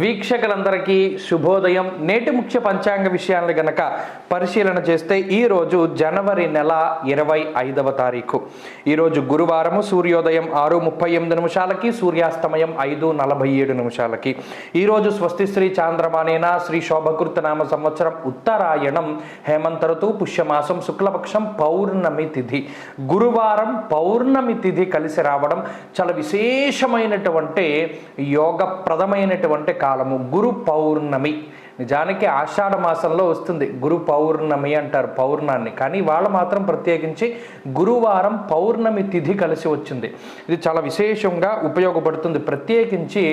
వీక్షకులందరికీ శుభోదయం. నేటి ముఖ్య పంచాంగ విషయాలను గనక పరిశీలన చేస్తే ఈరోజు జనవరి నెల ఇరవై ఐదవ తారీఖు. ఈరోజు గురువారము సూర్యోదయం ఆరు ముప్పై ఎనిమిది నిమిషాలకి సూర్యాస్తమయం ఐదు నలభై ఏడు నిమిషాలకి ఈరోజు స్వస్తి శ్రీ చాంద్రమానేన శ్రీ శోభకృత నామ సంవత్సరం ఉత్తరాయణం హేమంత ఋతు పుష్యమాసం శుక్లపక్షం పౌర్ణమి తిథి. గురువారం పౌర్ణమి తిథి కలిసి రావడం చాలా విశేషమైనటువంటి యోగప్రదమైనటువంటి కాలము గురు పౌర్ణమి. నిజానికి ఆషాఢ మాసంలో వస్తుంది. గురు పౌర్ణమి అంటారు పౌర్ణాన్ని. కానీ వాళ్ళు మాత్రం ప్రత్యేకించి గురువారం పౌర్ణమి తిథి కలిసి వచ్చింది. ఇది చాలా విశేషంగా ఉపయోగపడుతుంది. ప్రత్యేకించి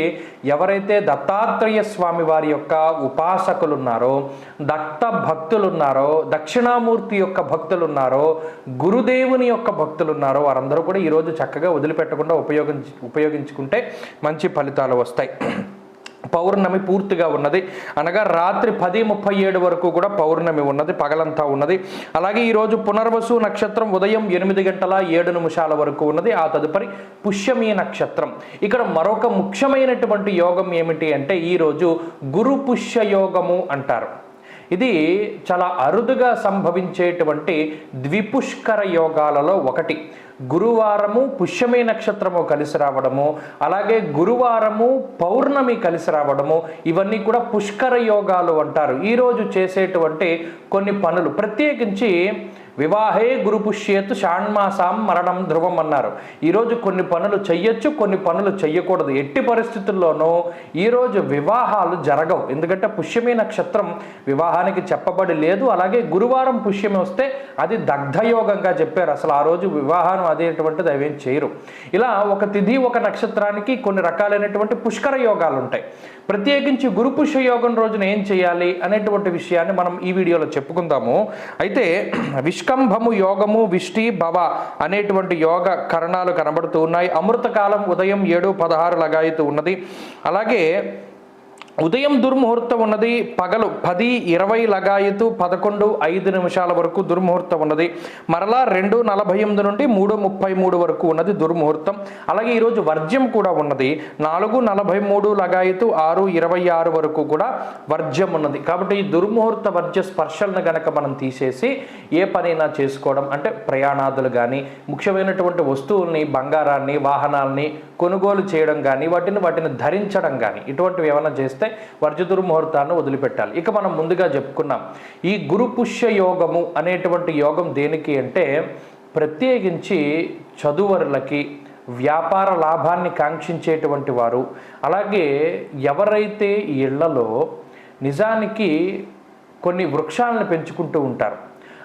ఎవరైతే దత్తాత్రేయ స్వామి వారి యొక్క ఉపాసకులు ఉన్నారో దత్త భక్తులు ఉన్నారో దక్షిణామూర్తి యొక్క భక్తులు ఉన్నారో గురుదేవుని యొక్క భక్తులు ఉన్నారో వారందరూ కూడా ఈరోజు చక్కగా వదిలిపెట్టకుండా ఉపయోగించి ఉపయోగించుకుంటే మంచి ఫలితాలు వస్తాయి. పౌర్ణమి పూర్తిగా ఉన్నది. అనగా రాత్రి పది ముప్పై ఏడు వరకు కూడా పౌర్ణమి ఉన్నది పగలంతా ఉన్నది. అలాగే ఈరోజు పునర్వసు నక్షత్రం ఉదయం ఎనిమిది గంటల ఏడు నిమిషాల వరకు ఉన్నది. ఆ తదుపరి పుష్యమి నక్షత్రం. ఇక్కడ మరొక ముఖ్యమైనటువంటి యోగం ఏమిటి అంటే ఈరోజు గురు పుష్య యోగము అంటారు. ఇది చాలా అరుదుగా సంభవించేటువంటి ద్విపుష్కర యోగాలలో ఒకటి. గురువారము పుష్యమి నక్షత్రము కలిసి రావడము అలాగే గురువారము పౌర్ణమి కలిసి రావడము ఇవన్నీ కూడా పుష్కర యోగాలు అంటారు. ఈరోజు చేసేటువంటి కొన్ని పనులు. ప్రత్యేకించి వివాహే గురు పుష్యేతు షాణ్మాసాం మరణం ధ్రువం అన్నారు ఈరోజు కొన్ని పనులు చెయ్యొచ్చు కొన్ని పనులు చెయ్యకూడదు. ఎట్టి పరిస్థితుల్లోనూ ఈరోజు వివాహాలు జరగవు. ఎందుకంటే పుష్యమి నక్షత్రం వివాహానికి చెప్పబడి లేదు. అలాగే గురువారం పుష్యమి వస్తే అది దగ్ధయోగంగా చెప్పారు. అసలు ఆ రోజు వివాహం అదేటువంటిది అవేం చేయరు. ఇలా ఒక తిథి ఒక నక్షత్రానికి కొన్ని రకాలైనటువంటి పుష్కర యోగాలు ఉంటాయి ప్రత్యేకించి గురు పుష్య యోగం రోజున ఏం చేయాలి అనేటువంటి విషయాన్ని మనం ఈ వీడియోలో చెప్పుకుందాము. అయితే నిష్కంభము యోగము విష్టి భవ అనేటువంటి యోగ కరణాలు కనబడుతూ ఉన్నాయి. అమృతకాలం ఉదయం ఏడు పదహారు లగాయితూ ఉన్నది. అలాగే ఉదయం దుర్ముహూర్తం ఉన్నది పగలు పది ఇరవై లగాయతు పదకొండు ఐదు నిమిషాల వరకు దుర్ముహూర్తం ఉన్నది. మరలా రెండు నలభై ఎనిమిది నుండి మూడు ముప్పై మూడు వరకు ఉన్నది దుర్ముహూర్తం. అలాగే ఈరోజు వర్జ్యం కూడా ఉన్నది. నాలుగు నలభై మూడు లగాయతు ఆరు ఇరవై ఆరు వరకు కూడా వర్జ్యం ఉన్నది. కాబట్టి ఈ దుర్ముహూర్త వర్జ్య స్పర్శలను గనక మనం తీసేసి ఏ పనైనా చేసుకోవడం అంటే ప్రయాణాదులు కానీ ముఖ్యమైనటువంటి వస్తువుల్ని బంగారాన్ని వాహనాల్ని కొనుగోలు చేయడం కానీ వాటిని వాటిని ధరించడం కానీ ఇటువంటివి ఏమైనా చేస్తే వర్జ దుర్ముహూర్తాన్ని వదిలిపెట్టాలి. ఇక మనం ముందుగా చెప్పుకున్నాం ఈ గురు పుష్య యోగము అనేటువంటి యోగం దేనికి అంటే ప్రత్యేకించి చదువరులకి వ్యాపార లాభాన్ని కాంక్షించేటువంటి వారు అలాగే ఎవరైతే ఇళ్ళలో నిజానికి కొన్ని వృక్షాలను పెంచుకుంటూ ఉంటారు.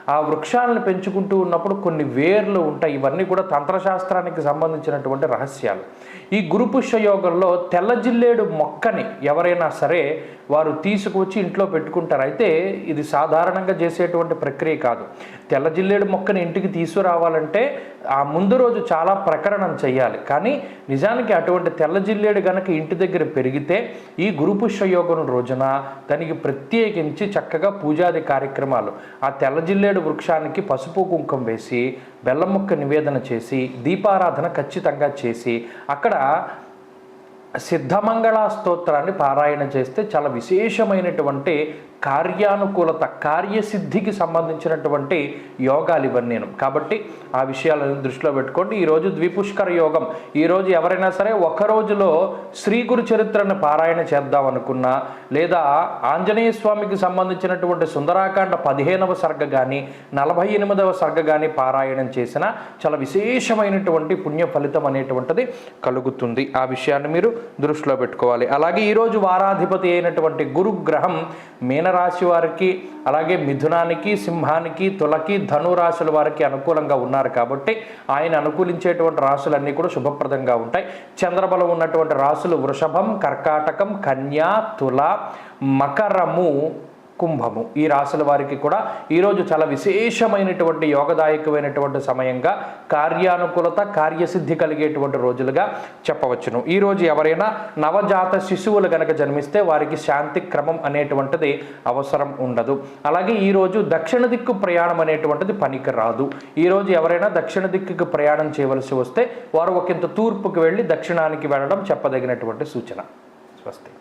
ఆ వృక్షాలను పెంచుకుంటూ ఉన్నప్పుడు కొన్ని వేర్లు ఉంటాయి. ఇవన్నీ కూడా తంత్రశాస్త్రానికి సంబంధించినటువంటి రహస్యాలు. ఈ గురుపుష్య యోగంలో తెల్ల జిల్లేడు మొక్కని ఎవరైనా సరే వారు తీసుకువచ్చి ఇంట్లో పెట్టుకుంటారు. అయితే ఇది సాధారణంగా చేసేటువంటి ప్రక్రియ కాదు. తెల్ల జిల్లేడు మొక్కని ఇంటికి తీసుకురావాలంటే ఆ ముందు రోజు చాలా ప్రకరణం చేయాలి. కానీ నిజానికి అటువంటి తెల్ల జిల్లేడు గనక ఇంటి దగ్గర పెరిగితే ఈ గురుపుష్య యోగం రోజున దానికి ప్రత్యేకించి చక్కగా పూజాది కార్యక్రమాలు. ఆ తెల్ల జిల్లేడు వృక్షానికి పసుపు కుంకుమ వేసి బెల్లం ముక్క నివేదన చేసి దీపారాధన ఖచ్చితంగా చేసి అక్కడ సిద్ధమంగళ స్తోత్రాన్ని పారాయణ చేస్తే చాలా విశేషమైనటువంటి కార్యానుకూలత కార్యసిద్ధికి సంబంధించినటువంటి యోగాలు ఇవన్నీ కాబట్టి ఆ విషయాలను దృష్టిలో పెట్టుకోండి. ఈరోజు ద్విపుష్కర యోగం. ఈరోజు ఎవరైనా సరే ఒక రోజులో శ్రీ గురు చరిత్రను పారాయణ చేద్దాం అనుకున్నా లేదా ఆంజనేయ స్వామికి సంబంధించినటువంటి సుందరాకాండ పదిహేనవ సర్గ కానీ నలభై ఎనిమిదవ సర్గ కానీ పారాయణం చేసినా చాలా విశేషమైనటువంటి పుణ్య ఫలితం అనేటువంటిది కలుగుతుంది. ఆ విషయాన్ని మీరు దృష్టిలో పెట్టుకోవాలి. అలాగే ఈరోజు వారాధిపతి అయినటువంటి గురుగ్రహం రాశి వారికి అలాగే మిథునానికి సింహానికి తులకి ధనురాశుల వారికి అనుకూలంగా ఉన్నారు కాబట్టి ఆయన అనుకూలించేటువంటి రాశులన్నీ కూడా శుభప్రదంగా ఉంటాయి. చంద్రబలం ఉన్నటువంటి రాశులు వృషభం కర్కాటకం కన్యా తుల మకరము కుంభము. ఈ రాశుల వారికి కూడా ఈరోజు చాలా విశేషమైనటువంటి యోగదాయకమైనటువంటి సమయంగా కార్యానుకూలత కార్యసిద్ధి కలిగేటువంటి రోజులుగా చెప్పవచ్చును. ఈరోజు ఎవరైనా నవజాత శిశువులు కనుక జన్మిస్తే వారికి శాంతి క్రమం అనేటువంటిది అవసరం ఉండదు. అలాగే ఈరోజు దక్షిణ దిక్కు ప్రయాణం అనేటువంటిది పనికి రాదు. ఈరోజు ఎవరైనా దక్షిణ దిక్కుకు ప్రయాణం చేయవలసి వస్తే వారు ఒకంత తూర్పుకు వెళ్ళి దక్షిణానికి వెళ్ళడం చెప్పదగినటువంటి సూచన. స్వస్తి.